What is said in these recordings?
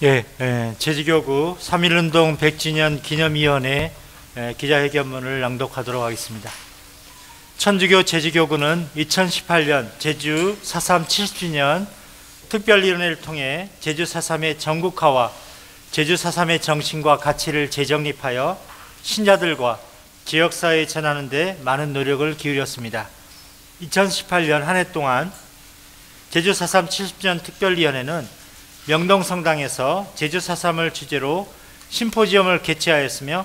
예, 예, 제주교구 3.1운동 100주년 기념위원회 예, 기자회견문을 낭독하도록 하겠습니다. 천주교 제주교구는 2018년 제주 4.3 70주년 특별위원회를 통해 제주 4.3의 전국화와 제주 4.3의 정신과 가치를 재정립하여 신자들과 지역사회에 전하는 데 많은 노력을 기울였습니다. 2018년 한 해 동안 제주 4.3 70주년 특별위원회는 명동성당에서 제주 4.3을 주제로 심포지엄을 개최하였으며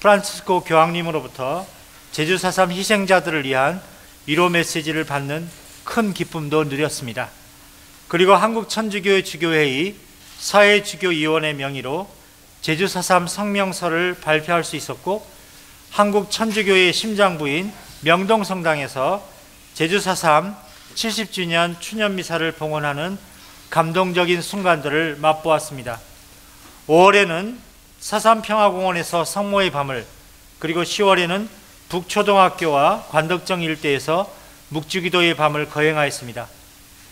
프란치스코 교황님으로부터 제주 4.3 희생자들을 위한 위로 메시지를 받는 큰 기쁨도 누렸습니다. 그리고 한국천주교회 주교회의 사회주교위원회 명의로 제주 4.3 성명서를 발표할 수 있었고 한국천주교회 심장부인 명동성당에서 제주 4.3 70주년 추념미사를 봉헌하는 감동적인 순간들을 맛보았습니다. 5월에는 사삼평화공원에서 성모의 밤을 그리고 10월에는 북초등학교와 관덕정 일대에서 묵주기도의 밤을 거행하였습니다.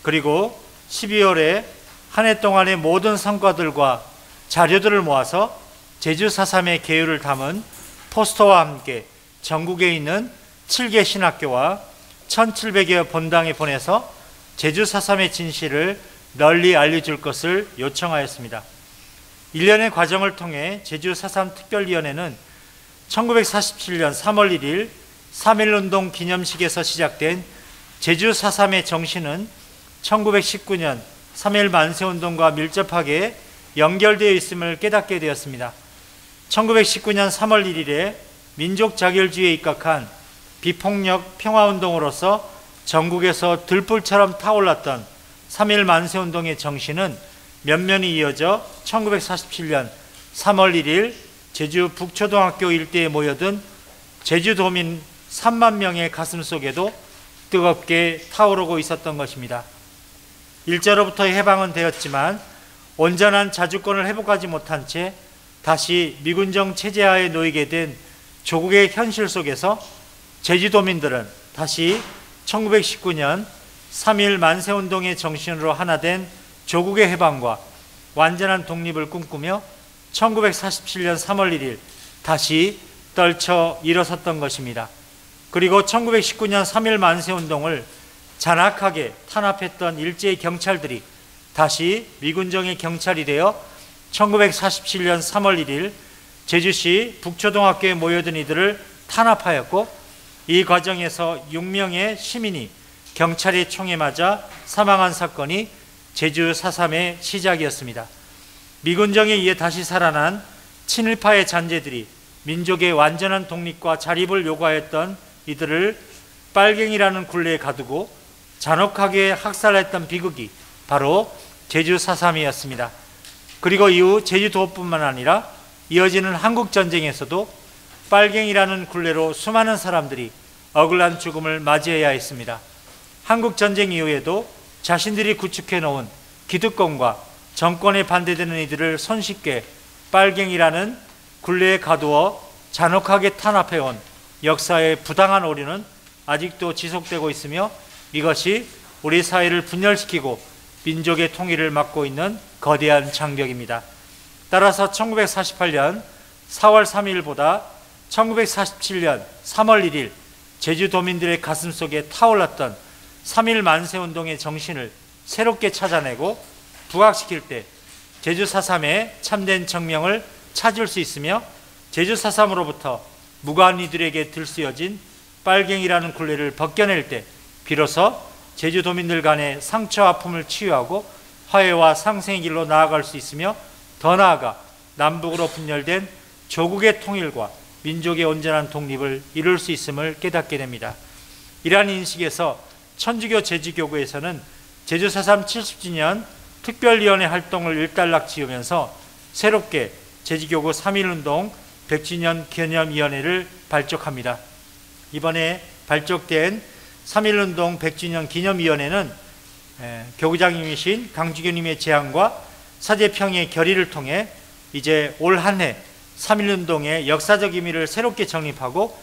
그리고 12월에 한 해 동안의 모든 성과들과 자료들을 모아서 제주 4.3의 계율을 담은 포스터와 함께 전국에 있는 7개 신학교와 1700여 본당에 보내서 제주 4.3의 진실을 널리 알려줄 것을 요청하였습니다. 일련의 과정을 통해 제주 4.3 특별위원회는 1947년 3월 1일 3.1운동 기념식에서 시작된 제주 4.3의 정신은 1919년 3.1 만세운동과 밀접하게 연결되어 있음을 깨닫게 되었습니다. 1919년 3월 1일에 민족 자결주의에 입각한 비폭력 평화운동으로서 전국에서 들불처럼 타올랐던 3.1 만세운동의 정신은 면면이 이어져 1947년 3월 1일 제주 북초등학교 일대에 모여든 제주도민 3만 명의 가슴 속에도 뜨겁게 타오르고 있었던 것입니다. 일제로부터 해방은 되었지만 온전한 자주권을 회복하지 못한 채 다시 미군정 체제하에 놓이게 된 조국의 현실 속에서 제주도민들은 다시 1919년 3.1 만세운동의 정신으로 하나 된 조국의 해방과 완전한 독립을 꿈꾸며 1947년 3월 1일 다시 떨쳐 일어섰던 것입니다. 그리고 1919년 3.1 만세운동을 잔악하게 탄압했던 일제의 경찰들이 다시 미군정의 경찰이 되어 1947년 3월 1일 제주시 북초등학교에 모여든 이들을 탄압하였고 이 과정에서 6명의 시민이 경찰의 총에 맞아 사망한 사건이 제주 4.3의 시작이었습니다. 미군정에 의해 다시 살아난 친일파의 잔재들이 민족의 완전한 독립과 자립을 요구하였던 이들을 빨갱이라는 굴레에 가두고 잔혹하게 학살했던 비극이 바로 제주 4.3이었습니다. 그리고 이후 제주도뿐만 아니라 이어지는 한국전쟁에서도 빨갱이라는 굴레로 수많은 사람들이 억울한 죽음을 맞이해야 했습니다. 한국 전쟁 이후에도 자신들이 구축해 놓은 기득권과 정권에 반대되는 이들을 손쉽게 빨갱이라는 굴레에 가두어 잔혹하게 탄압해 온 역사의 부당한 오류는 아직도 지속되고 있으며 이것이 우리 사회를 분열시키고 민족의 통일을 막고 있는 거대한 장벽입니다. 따라서 1948년 4월 3일보다 1947년 3월 1일 제주도민들의 가슴 속에 타올랐던 3.1 만세 운동의 정신을 새롭게 찾아내고 부각시킬 때 제주 4.3의 참된 정명을 찾을 수 있으며 제주 4.3으로부터 무관 이들에게 들쓰여진 빨갱이라는 굴레를 벗겨낼 때 비로소 제주도민들 간의 상처 아픔을 치유하고 화해와 상생의 길로 나아갈 수 있으며 더 나아가 남북으로 분열된 조국의 통일과 민족의 온전한 독립을 이룰 수 있음을 깨닫게 됩니다. 이러한 인식에서 천주교 제주교구에서는 제주사삼 70주년 특별위원회 활동을 일단락 지으면서 새롭게 제주교구 3.1운동 100주년 기념위원회를 발족합니다. 이번에 발족된 3.1운동 100주년 기념위원회는 교구장님이신 강주교님의 제안과 사제평의 결의를 통해 이제 올 한 해 3.1운동의 역사적 의미를 새롭게 정립하고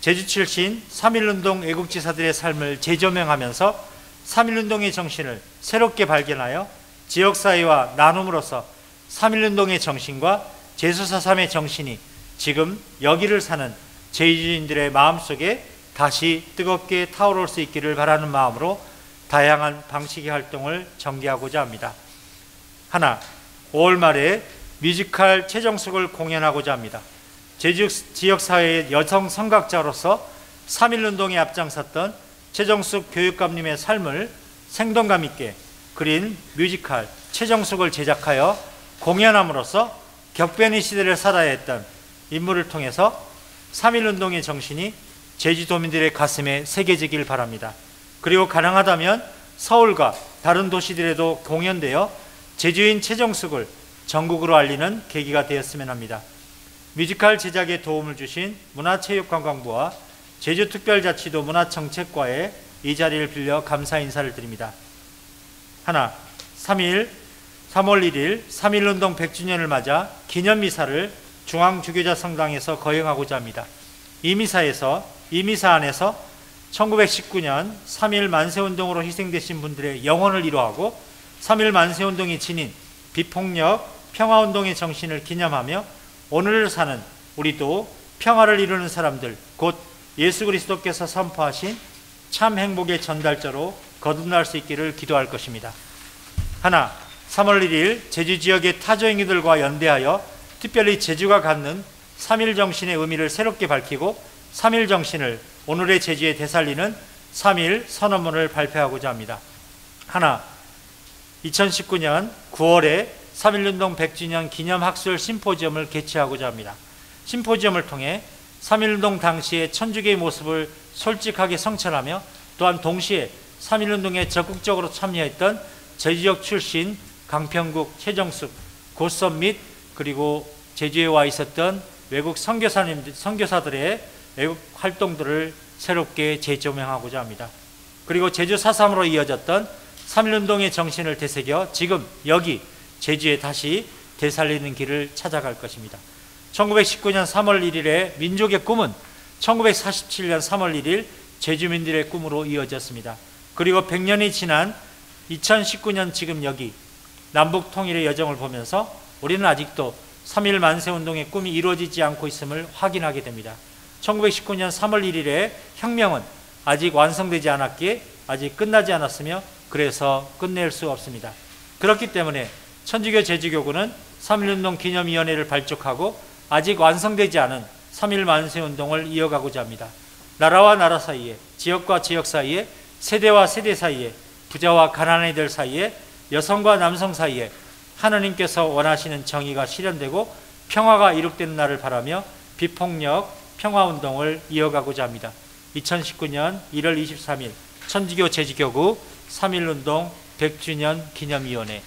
제주 출신 3.1운동 애국지사들의 삶을 재조명하면서 3.1운동의 정신을 새롭게 발견하여 지역사회와 나눔으로서 3.1운동의 정신과 제수사삼의 정신이 지금 여기를 사는 제주인들의 마음속에 다시 뜨겁게 타오를 수 있기를 바라는 마음으로 다양한 방식의 활동을 전개하고자 합니다. 하나, 5월 말에 뮤지컬 최정숙을 공연하고자 합니다. 제주 지역 사회의 여성 성각자로서 3.1운동에 앞장섰던 최정숙 교육감님의 삶을 생동감 있게 그린 뮤지컬 최정숙을 제작하여 공연함으로써 격변의 시대를 살아야 했던 인물을 통해서 3.1운동의 정신이 제주도민들의 가슴에 새겨지길 바랍니다. 그리고 가능하다면 서울과 다른 도시들에도 공연되어 제주인 최정숙을 전국으로 알리는 계기가 되었으면 합니다. 뮤지컬 제작에 도움을 주신 문화체육관광부와 제주특별자치도 문화정책과에 이 자리를 빌려 감사 인사를 드립니다. 하나, 3일 3월 1일 3.1운동 100주년을 맞아 기념미사를 중앙주교자 성당에서 거행하고자 합니다. 이 미사에서 이 미사 안에서 1919년 3.1 만세운동으로 희생되신 분들의 영혼을 이루하고 3.1 만세운동이 지닌 비폭력 평화운동의 정신을 기념하며 오늘을 사는 우리도 평화를 이루는 사람들 곧 예수 그리스도께서 선포하신 참 행복의 전달자로 거듭날 수 있기를 기도할 것입니다. 하나, 3월 1일 제주 지역의 타조행위들과 연대하여 특별히 제주가 갖는 3.1 정신의 의미를 새롭게 밝히고 3.1 정신을 오늘의 제주에 되살리는 3.1 선언문을 발표하고자 합니다. 하나, 2019년 9월에 3.1운동 100주년 기념학술 심포지엄을 개최하고자 합니다. 심포지엄을 통해 3.1운동 당시의 천주교의 모습을 솔직하게 성찰하며 또한 동시에 3.1운동에 적극적으로 참여했던 제주역 출신 강평국, 최정숙, 고썸 및 그리고 제주에 와 있었던 외국 선교사님, 선교사들의 외국 활동들을 새롭게 재조명하고자 합니다. 그리고 제주 사삼으로 이어졌던 3.1운동의 정신을 되새겨 지금 여기 제주에 다시 되살리는 길을 찾아갈 것입니다. 1919년 3월 1일의 민족의 꿈은 1947년 3월 1일 제주민들의 꿈으로 이어졌습니다. 그리고 100년이 지난 2019년 지금 여기 남북 통일의 여정을 보면서 우리는 아직도 3.1 만세 운동의 꿈이 이루어지지 않고 있음을 확인하게 됩니다. 1919년 3월 1일에 혁명은 아직 완성되지 않았기에 아직 끝나지 않았으며 그래서 끝낼 수 없습니다. 그렇기 때문에 천주교 제주교구는 3.1운동 기념위원회를 발족하고 아직 완성되지 않은 3.1 만세운동을 이어가고자 합니다. 나라와 나라 사이에, 지역과 지역 사이에, 세대와 세대 사이에, 부자와 가난한 이들 사이에, 여성과 남성 사이에 하나님께서 원하시는 정의가 실현되고 평화가 이룩되는 날을 바라며 비폭력 평화운동을 이어가고자 합니다. 2019년 1월 23일 천주교 제주교구 3.1운동 100주년 기념위원회